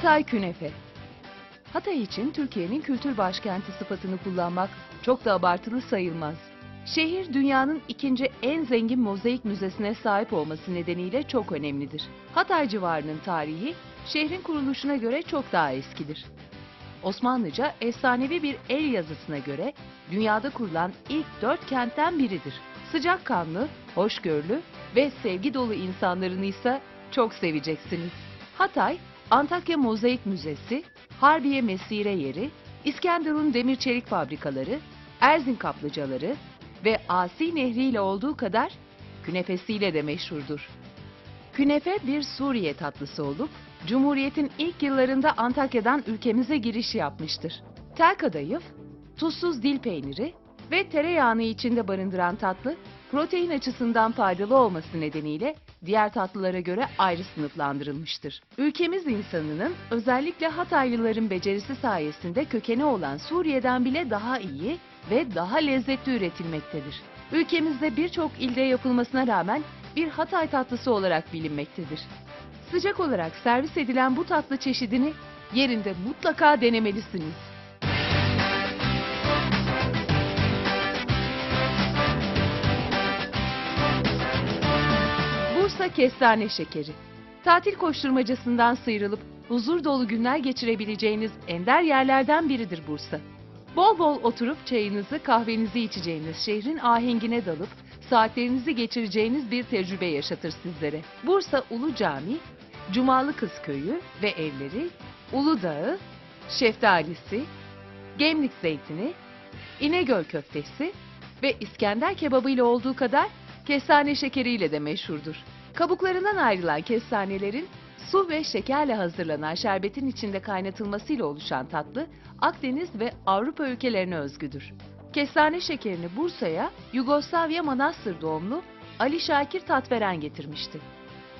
Hatay Künefe Hatay için Türkiye'nin kültür başkenti sıfatını kullanmak çok da abartılı sayılmaz. Şehir dünyanın ikinci en zengin mozaik müzesine sahip olması nedeniyle çok önemlidir. Hatay civarının tarihi şehrin kuruluşuna göre çok daha eskidir. Osmanlıca efsanevi bir el yazısına göre dünyada kurulan ilk dört kentten biridir. Sıcakkanlı, hoşgörülü ve sevgi dolu insanlarını ise çok seveceksiniz. Hatay, Antakya Mozaik Müzesi, Harbiye Mesire Yeri, İskenderun Demir Çelik Fabrikaları, Erzin Kaplıcaları ve Asi Nehri ile olduğu kadar künefesiyle de meşhurdur. Künefe bir Suriye tatlısı olup, Cumhuriyet'in ilk yıllarında Antakya'dan ülkemize giriş yapmıştır. Tel kadayıf, tuzsuz dil peyniri ve tereyağını içinde barındıran tatlı, protein açısından faydalı olması nedeniyle diğer tatlılara göre ayrı sınıflandırılmıştır. Ülkemiz insanının özellikle Hataylıların becerisi sayesinde kökeni olan Suriye'den bile daha iyi ve daha lezzetli üretilmektedir. Ülkemizde birçok ilde yapılmasına rağmen bir Hatay tatlısı olarak bilinmektedir. Sıcak olarak servis edilen bu tatlı çeşidini yerinde mutlaka denemelisiniz. Bursa Kestane Şekeri Tatil koşturmacasından sıyrılıp huzur dolu günler geçirebileceğiniz ender yerlerden biridir Bursa. Bol bol oturup çayınızı, kahvenizi içeceğiniz şehrin ahengine dalıp saatlerinizi geçireceğiniz bir tecrübe yaşatır sizlere. Bursa Ulu Cami, Cumalı Kız Köyü ve evleri, Uludağ'ı, Şeftalisi, Gemlik Zeytini, İnegöl Köftesi ve İskender kebabı ile olduğu kadar kestane şekeriyle de meşhurdur. Kabuklarından ayrılan kestanelerin su ve şekerle hazırlanan şerbetin içinde kaynatılmasıyla oluşan tatlı Akdeniz ve Avrupa ülkelerine özgüdür. Kestane şekerini Bursa'ya Yugoslavya Manastır doğumlu Ali Şakir Tatveren getirmişti.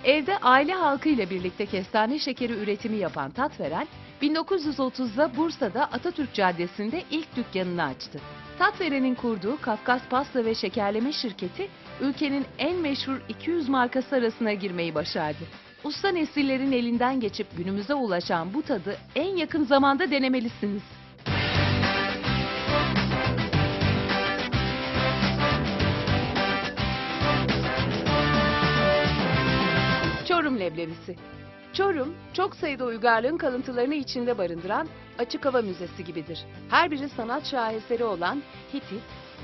Evde aile halkı ile birlikte kestane şekeri üretimi yapan Tatveren, 1930'da Bursa'da Atatürk Caddesi'nde ilk dükkanını açtı. Tatveren'in kurduğu Kafkas Pasta ve Şekerleme şirketi, ülkenin en meşhur 200 markası arasına girmeyi başardı. Usta nesillerin elinden geçip günümüze ulaşan bu tadı en yakın zamanda denemelisiniz. Çorum leblebisi. Çorum, çok sayıda uygarlığın kalıntılarını içinde barındıran açık hava müzesi gibidir. Her biri sanat şaheseri olan Hitit,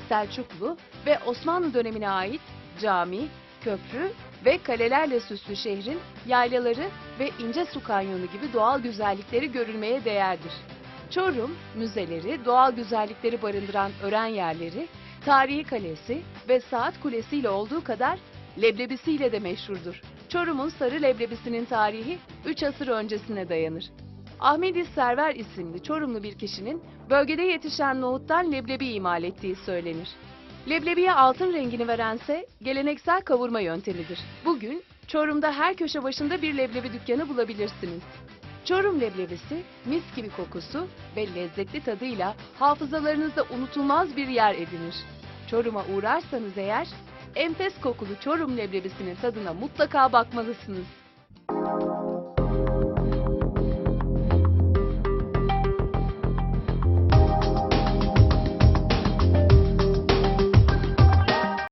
Selçuklu ve Osmanlı dönemine ait cami, köprü ve kalelerle süslü şehrin yaylaları ve ince su kanyonu gibi doğal güzellikleri görülmeye değerdir. Çorum, müzeleri, doğal güzellikleri barındıran ören yerleri, tarihi kalesi ve saat kulesiyle olduğu kadar leblebisiyle de meşhurdur. Çorum'un sarı leblebisinin tarihi 3 asır öncesine dayanır. Ahmedi Server isimli Çorumlu bir kişinin bölgede yetişen nohuttan leblebi imal ettiği söylenir. Leblebiye altın rengini verense geleneksel kavurma yöntemidir. Bugün Çorum'da her köşe başında bir leblebi dükkanı bulabilirsiniz. Çorum leblebisi mis gibi kokusu ve lezzetli tadıyla hafızalarınızda unutulmaz bir yer edinir. Çorum'a uğrarsanız eğer enfes kokulu Çorum leblebisinin tadına mutlaka bakmalısınız.